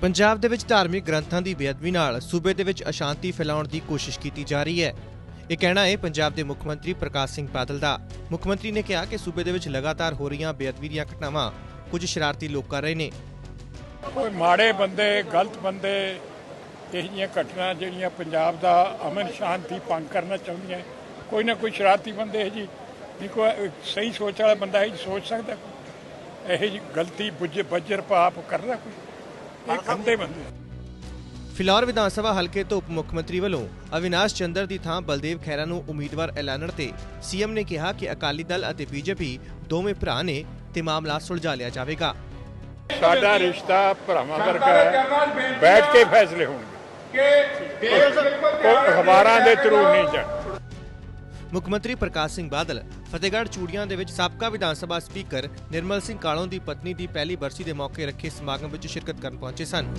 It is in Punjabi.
ਪੰਜਾਬ ਦੇ ਵਿੱਚ ਧਾਰਮਿਕ ਗ੍ਰੰਥਾਂ ਦੀ ਬੇਅਦਬੀ ਨਾਲ ਸੂਬੇ ਦੇ ਵਿੱਚ ਅਸ਼ਾਂਤੀ ਫੈਲਾਉਣ ਦੀ ਕੋਸ਼ਿਸ਼ ਕੀਤੀ ਜਾ ਰਹੀ ਹੈ। ਇਹ ਕਹਿਣਾ ਹੈ, ਪੰਜਾਬ ਦੇ ਮੁੱਖ ਮੰਤਰੀ ਪ੍ਰਕਾਸ਼ ਸਿੰਘ ਬਾਦਲ ਦਾ। ਮੁੱਖ ਮੰਤਰੀ ਨੇ ਕਿਹਾ ਕਿ ਸੂਬੇ ਦੇ ਵਿੱਚ ਲਗਾਤਾਰ ਹੋ ਰਹੀਆਂ ਬੇਅਦਬੀ ਦੀਆਂ ਘਟਨਾਵਾਂ ਕੁਝ ਸ਼ਰਾਰਤੀ ਲੋਕ ਕਰ ਰਹੇ ਨੇ। ਕੋਈ ਮਾੜੇ ਬੰਦੇ, ਗਲਤ ਬੰਦੇ, ਇਹ ਜਿਹੀਆਂ ਘਟਨਾ ਜਿਹੜੀਆਂ ਪੰਜਾਬ ਦਾ ਅਮਨ ਸ਼ਾਂਤੀ ਭੰਗ ਕਰਨਾ ਚਾਹੁੰਦੀਆਂ, ਕੋਈ ਨਾ ਕੋਈ ਸ਼ਰਾਰਤੀ ਬੰਦੇ ਹੈ ਜੀ, ਨਹੀਂ ਕੋਈ ਸਹੀ ਸੋਚ ਵਾਲਾ ਬੰਦਾ ਇਹ ਸੋਚ ਸਕਦਾ ਕੋਈ ਇਹ ਜੀ ਗਲਤੀ ਬੁੱਝ, ਬੱਜਰ ਪਾਪ ਕਰਦਾ ਕੋਈ। ਇਹ ਗੰਦੇ ਬੰਦੇ ਫਿਲੌਰ ਵਿਧਾਨ ਸਭਾ ਹਲਕੇ ਤੋਂ ਉਪ ਮੁੱਖ ਮੰਤਰੀ ਵੱਲੋਂ ਅਵਿਨਾਸ਼ ਚੰਦਰ ਦੀ ਥਾਂ ਬਲਦੇਵ ਖਹਿਰਾ ਨੂੰ ਉਮੀਦਵਾਰ ਐਲਾਨਣ ਤੇ ਸੀਐਮ ਨੇ ਕਿਹਾ ਕਿ ਅਕਾਲੀ ਦਲ ਅਤੇ ਬੀਜੇਪੀ ਦੋਵੇਂ ਭਰਾ ਨੇ ਤੇ ਮਾਮਲਾ ਸੁਲਝਾ ਲਿਆ ਜਾਵੇਗਾ। ਸਾਡਾ ਰਿਸ਼ਤਾ ਭਰਾਵਾਂ ਵਰਗਾ ਹੈ। ਬੈਠ ਕੇ ਫੈਸਲੇ ਹੋਣਗੇ। ਕੋਈ ਅਖਬਾਰਾਂ ਦੇ ਥਰੂ ਨਹੀਂ ਜਾਣਾ ਮੁੱਖ ਮੰਤਰੀ ਪ੍ਰਕਾਸ਼ ਸਿੰਘ ਬਾਦਲ, ਫਤਿਹਗੜ੍ਹ ਚੂੜੀਆਂ ਦੇ ਵਿੱਚ ਸਾਬਕਾ ਵਿਧਾਨ ਸਭਾ ਸਪੀਕਰ ਨਿਰਮਲ ਸਿੰਘ ਕਾਲੋਂ ਦੀ ਪਤਨੀ ਦੀ ਪਹਿਲੀ ਬਰਸੀ ਦੇ ਮੌਕੇ ਰੱਖੇ ਸਮਾਗਮ ਵਿੱਚ ਸ਼ਿਰਕਤ ਕਰਨ ਪਹੁੰਚੇ ਸਨ।